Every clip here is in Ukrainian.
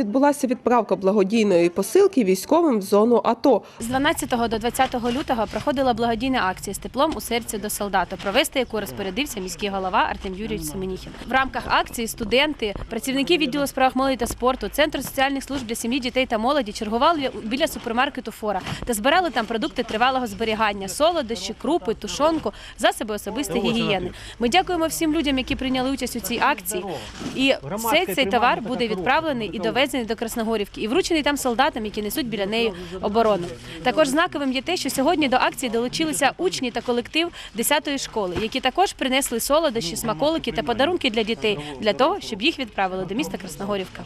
Відбулася відправка благодійної посилки військовим в зону АТО. З 12 до 20 лютого проходила благодійна акція з теплом у серці до солдата, провести яку розпорядився міський голова Артем Юрійович Семеніхін. В рамках акції студенти, працівники відділу справ молоді та спорту, центру соціальних служб для сім'ї, дітей та молоді чергували біля супермаркету Фора та збирали там продукти тривалого зберігання, солодощі, крупи, тушонку, засоби особистої гігієни. Ми дякуємо всім людям, які прийняли участь у цій акції. І все цей товар буде відправлений і довезений до Красногорівки і вручений там солдатам, які несуть біля неї оборону. Також знаковим є те, що сьогодні до акції долучилися учні та колектив 10-ї школи, які також принесли солодощі, смаколики та подарунки для дітей для того, щоб їх відправили до міста Красногорівка.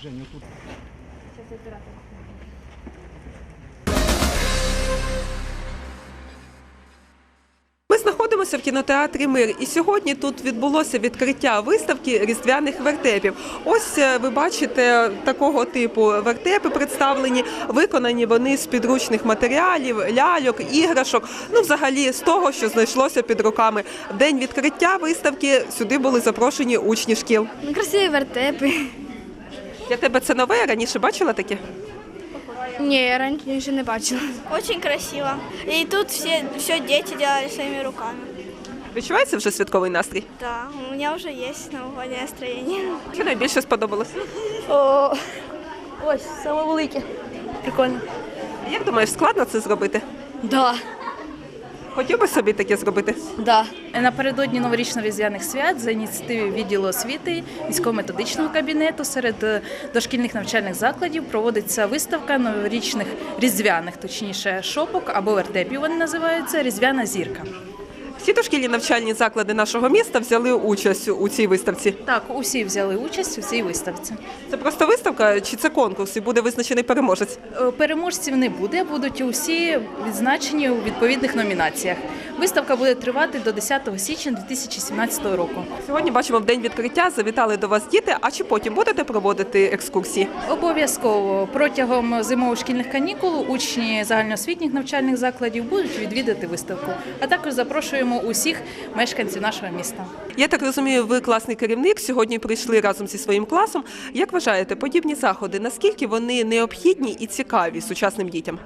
Знаходимося в кінотеатрі Мир, і сьогодні тут відбулося відкриття виставки різдвяних вертепів. Ось е, ви бачите такого типу вертепи представлені. Виконані вони з підручних матеріалів, ляльок, іграшок. Ну, взагалі, з того, що знайшлося під руками. В день відкриття виставки сюди були запрошені учні шкіл. Ну, красиві вертепи. Для тебе це нове? Раніше бачила таке? Ні, я раніше не бачила. Очень красиво. И тут все, все дети делали своими руками. Відчувається вже святковий настрій? Да, у меня уже есть новогоднее настроение. Що найбільше сподобалось? Ось, саме велике. Прикольно. Як думаєш, складно це зробити? Да, Хотів би собі таке зробити? да. Напередодні новорічно-різдвяних свят за ініціативи відділу освіти військово-методичного кабінету серед е, дошкільних навчальних закладів проводиться виставка новорічних різдвяних, точніше шопок або вертепів. Вони називаються Різдвяна зірка. Всі дошкільні навчальні заклади нашого міста взяли участь у цій виставці. Так, усі взяли участь у цій виставці. Це просто виставка чи це конкурс і буде визначений переможець? Е, Переможців не буде, будуть усі відзначені у відповідних номінаціях. Виставка буде тривати до 10 січня 2017 року. Сьогодні бачимо в день відкриття. Завітали до вас діти. А чи потім будете проводити екскурсії? Обов'язково протягом зимових шкільних канікул учні загальноосвітніх навчальних закладів будуть відвідати виставку. А також запрошуємо усіх мешканців нашого міста. Я так розумію, ви класний керівник. Сьогодні прийшли разом зі своїм класом. Як вважаєте, подібні заходи наскільки вони необхідні і цікаві сучасним дітям?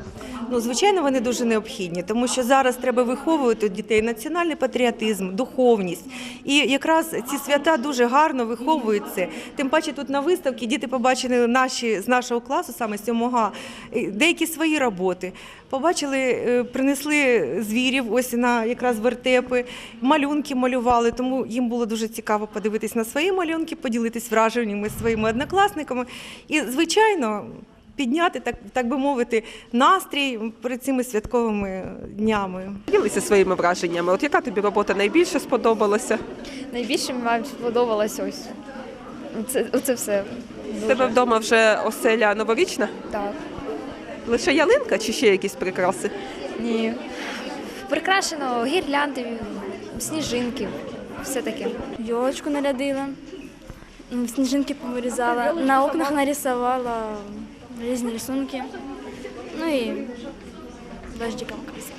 Ну, звичайно, вони дуже необхідні, тому що зараз треба виховувати дітей національний патріотизм, духовність. І якраз ці свята дуже гарно виховують це. Тим паче тут на виставці діти побачили наші з нашого класу, саме з 7 А, е, деякі свої роботи. Побачили, е, принесли звірів, ось на якраз вертепи, малюнки малювали. Тому їм було дуже цікаво подивитись на свої малюнки, поділитись враженнями своїми однокласниками. І, звичайно, підняти, так, так би мовити, настрій перед цими святковими днями. Ділися своїми враженнями. От яка тобі робота найбільше сподобалася? Найбільше мені сподобалось ось. Це, оце все. В тебе вдома вже оселя новорічна? Так. Лише ялинка чи ще якісь прикраси? Ні. Прикрашено гірлянди, сніжинки, все таке. Йолочку нарядила, сніжинки повирізала, на окнах нарисувала різні рисунки. Ну і дождиком красиво.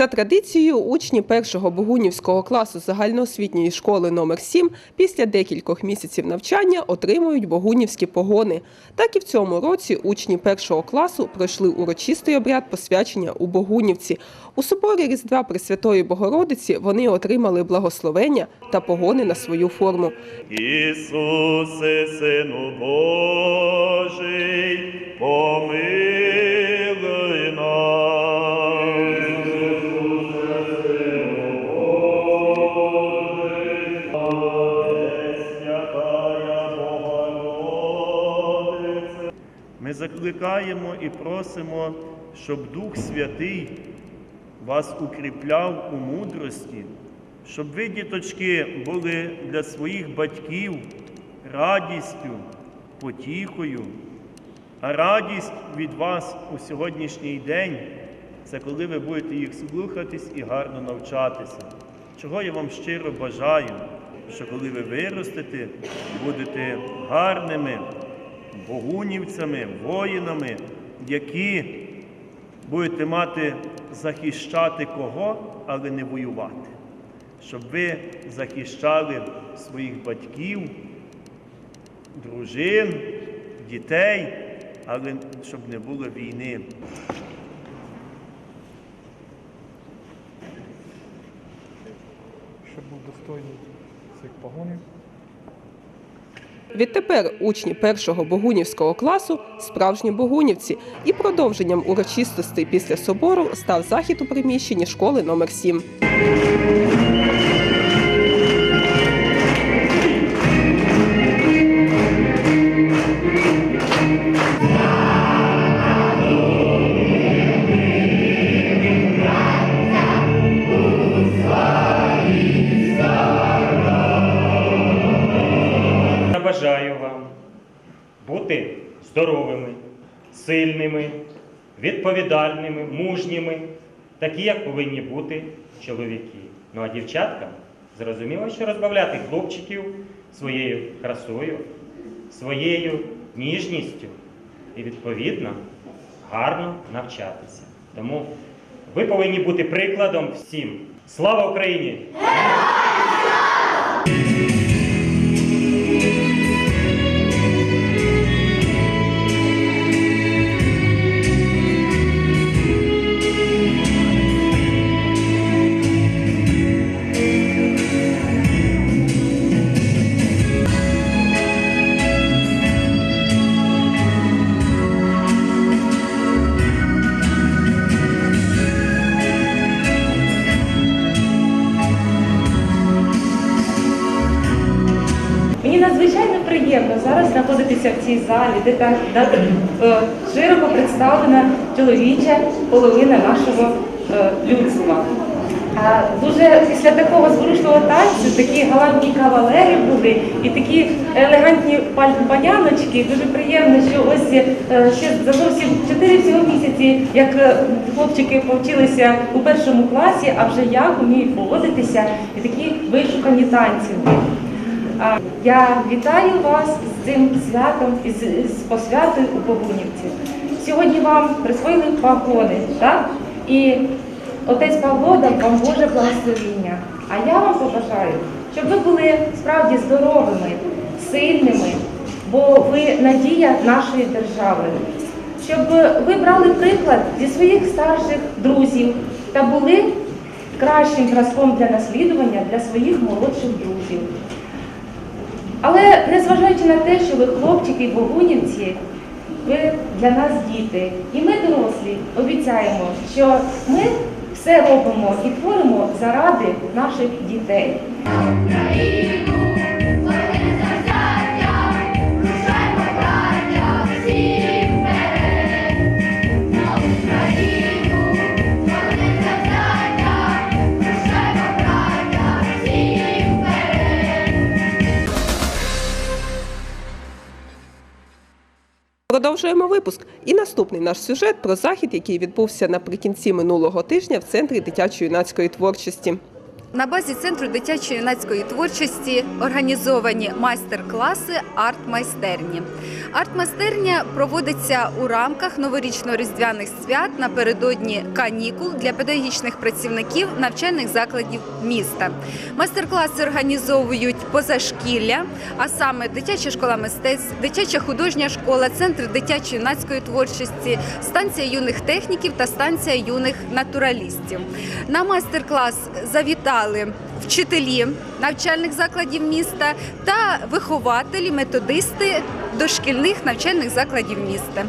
За традицією, учні першого Богунівського класу загальноосвітньої школи номер 7 після декількох місяців навчання отримують богунівські погони. Так і в цьому році учні першого класу пройшли урочистий обряд посвячення у Богунівці. У соборі Різдва Пресвятої Богородиці вони отримали благословення та погони на свою форму. Ісусе, Сину Божий, помилуй закликаємо і просимо, щоб Дух Святий вас укріпляв у мудрості, щоб ви, діточки, були для своїх батьків радістю, потіхою, а радість від вас у сьогоднішній день це коли ви будете їх слухатись і гарно навчатися. Чого я вам щиро бажаю, що коли ви виростете, будете гарними богунівцями, воїнами, які будете мати захищати кого, але не воювати. Щоб ви захищали своїх батьків, дружин, дітей, але щоб не було війни. щоб був достойний цих погонів. Відтепер учні першого богунівського класу справжні богунівці, і продовженням урочистостей після собору став захід у приміщенні школи номер 7 здоровими, сильними, відповідальними, мужніми, такі, як повинні бути чоловіки. Ну а дівчаткам зрозуміло, що розбавляти хлопчиків своєю красою, своєю ніжністю і, відповідно, гарно навчатися. Тому ви повинні бути прикладом всім. Слава Україні! Цій залі, де так е, широко представлена чоловіча половина нашого е, людства. Дуже після такого зворушливого танцю такі галантні кавалери були і такі елегантні паняночки. Дуже приємно, що ось е, ще за зовсім 4 всього місяці, як хлопчики повчилися у першому класі, а вже як вміють поводитися і такі вишукані танці. Я вітаю вас з цим святом і з, посвятою у Богунівці. Сьогодні вам присвоїли пагони, так? І отець Павло дав вам Боже благословіння. А я вам побажаю, щоб ви були справді здоровими, сильними, бо ви надія нашої держави. Щоб ви брали приклад зі своїх старших друзів та були кращим зразком для наслідування для своїх молодших друзів. Але незважаючи на те, що ви хлопчики і богунівці, ви для нас діти. І ми, дорослі, обіцяємо, що ми все робимо і творимо заради наших дітей. Продовжуємо випуск. І наступний наш сюжет про захід, який відбувся наприкінці минулого тижня в центрі дитячо-юнацької творчості. На базі центру дитячо-юнацької творчості організовані майстер-класи арт-майстерні. Арт-майстерня проводиться у рамках новорічно-різдвяних свят напередодні канікул для педагогічних працівників навчальних закладів міста. Майстер-класи організовують позашкілля, а саме дитяча школа мистецтв, дитяча художня школа, центр дитячо-юнацької творчості, станція юних техніків та станція юних натуралістів. На майстер-клас завітали вчителі навчальних закладів міста та вихователі, методисти дошкільних навчальних закладів міста.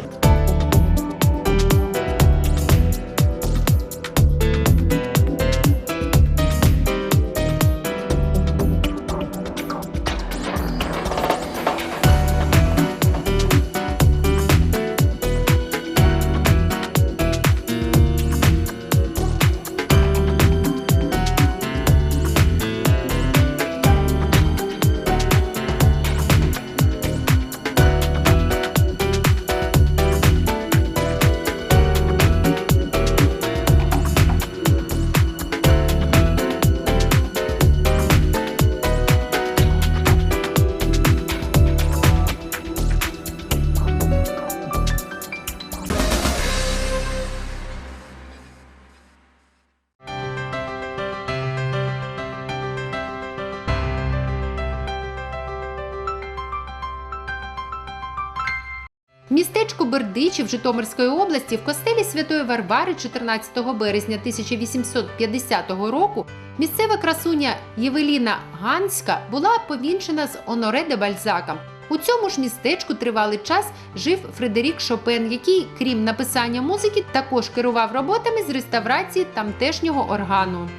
Бердичів Житомирської області в костелі Святої Варвари 14 березня 1850 року місцева красуня Євеліна Ганська була повінчена з Оноре де Бальзаком. У цьому ж містечку тривалий час жив Фредерік Шопен, який, крім написання музики, також керував роботами з реставрації тамтешнього органу.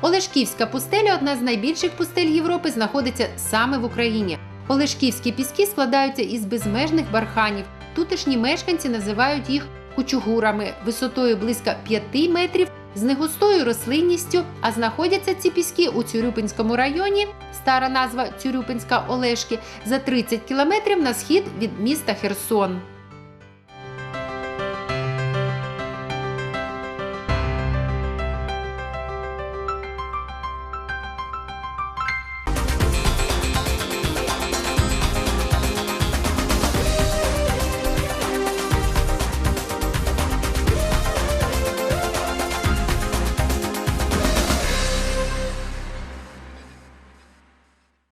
Олешківська пустеля одна з найбільших пустель Європи, знаходиться саме в Україні. Олешківські піски складаються із безмежних барханів. Тутешні мешканці називають їх кучугурами висотою близько 5 метрів, з негустою рослинністю, а знаходяться ці піски у Цюрюпинському районі, стара назва Цюрюпинська Олешки, за 30 кілометрів на схід від міста Херсон.